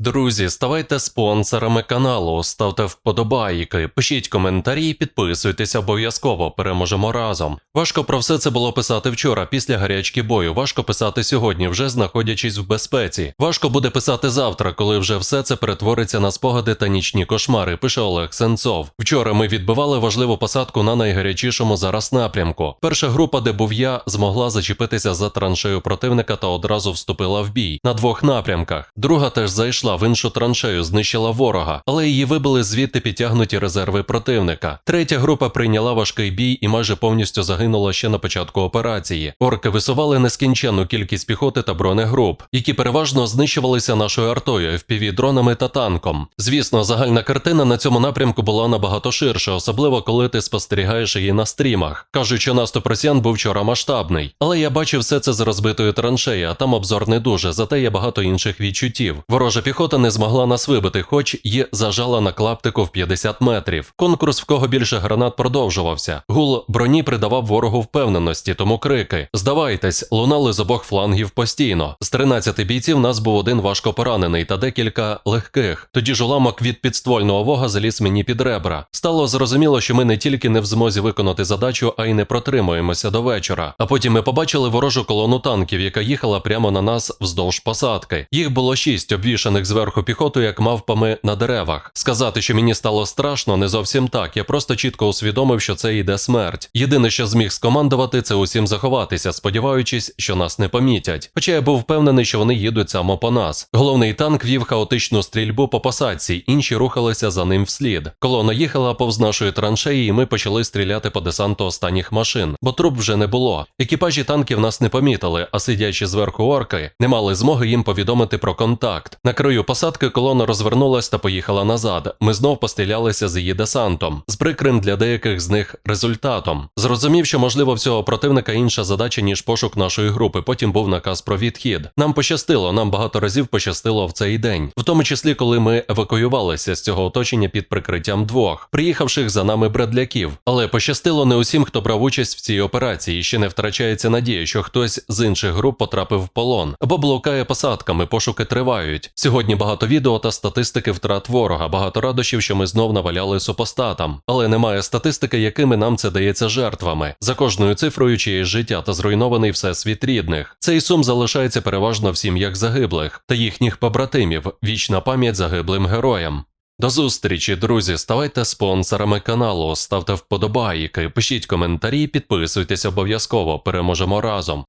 Друзі, ставайте спонсорами каналу, ставте вподобайки, пишіть коментарі, і підписуйтесь обов'язково. Переможемо разом. Важко про все це було писати вчора, після гарячки бою. Важко писати сьогодні, вже знаходячись в безпеці. Важко буде писати завтра, коли вже все це перетвориться на спогади та нічні кошмари. Пише Олег Сенцов. Вчора ми відбивали важливу посадку на найгарячішому зараз напрямку. Перша група, де був я, змогла зачепитися за траншею противника та одразу вступила в бій на двох напрямках. Друга теж зайшла в іншу траншею, знищила ворога, але її вибили звідти підтягнуті резерви противника. Третя група прийняла важкий бій і майже повністю загинула ще на початку операції. Орки висували нескінченну кількість піхоти та бронегруп, які переважно знищувалися нашою артою, fpv дронами та танком. Звісно, загальна картина на цьому напрямку була набагато ширша, особливо коли ти спостерігаєш її на стрімах. Кажуть, що наступ росіян був вчора масштабний, але я бачив все це з розбитої траншеї, а там обзор не дуже, зате є багато інших відчуттів. Ворожа піхота не змогла нас вибити, хоч і зажала на клаптику в 50 метрів. Конкурс, в кого більше гранат продовжувався. Гул броні придавав ворогу впевненості, тому крики Здавайтесь, лунали з обох флангів постійно. З 13 бійців нас був один важко поранений та декілька легких. Тоді ж уламок від підствольного вога заліз мені під ребра. Стало зрозуміло, що ми не тільки не в змозі виконати задачу, а й не протримуємося до вечора. А потім ми побачили ворожу колону танків, яка їхала прямо на нас вздовж посадки. Їх було шість, обвішаних зверху піхотою, як мавпами на деревах. Сказати, що мені стало страшно, не зовсім так. Я просто чітко усвідомив, що це йде смерть. Єдине, що зміг скомандувати, це усім заховатися, сподіваючись, що нас не помітять. Хоча я був впевнений, що вони їдуть саме по нас. Головний танк вів хаотичну стрільбу по посадці, інші рухалися за ним вслід. Колона їхала повз нашої траншеї, і ми почали стріляти по десанту останніх машин, бо труп вже не було. Екіпажі танків нас не помітили, а сидячи зверху орки, не мали змоги їм повідомити про контакт. На краю посадки колона розвернулась та поїхала назад. Ми знов пострілялися з її десантом, з прикрим для деяких з них результатом. Зрозумів, що можливо в цього противника інша задача ніж пошук нашої групи. Потім був наказ про відхід. Нам пощастило, нам багато разів пощастило в цей день, в тому числі, коли ми евакуювалися з цього оточення під прикриттям двох, приїхавших за нами бредляків. Але пощастило не усім, хто брав участь в цій операції. Ще не втрачається надія, що хтось з інших груп потрапив в полон або блукає посадками. Пошуки тривають. Сьогодні багато відео та статистики втрат ворога, багато радощів, що ми знов наваляли супостатам, але немає статистики, якими нам це дається жертвами. За кожною цифрою чиєсь життя та зруйнований всесвіт рідних. Цей сум залишається переважно в сім'ях загиблих та їхніх побратимів. Вічна пам'ять загиблим героям. До зустрічі, друзі. Ставайте спонсорами каналу, ставте вподобайки, пишіть коментарі, підписуйтесь обов'язково. Переможемо разом.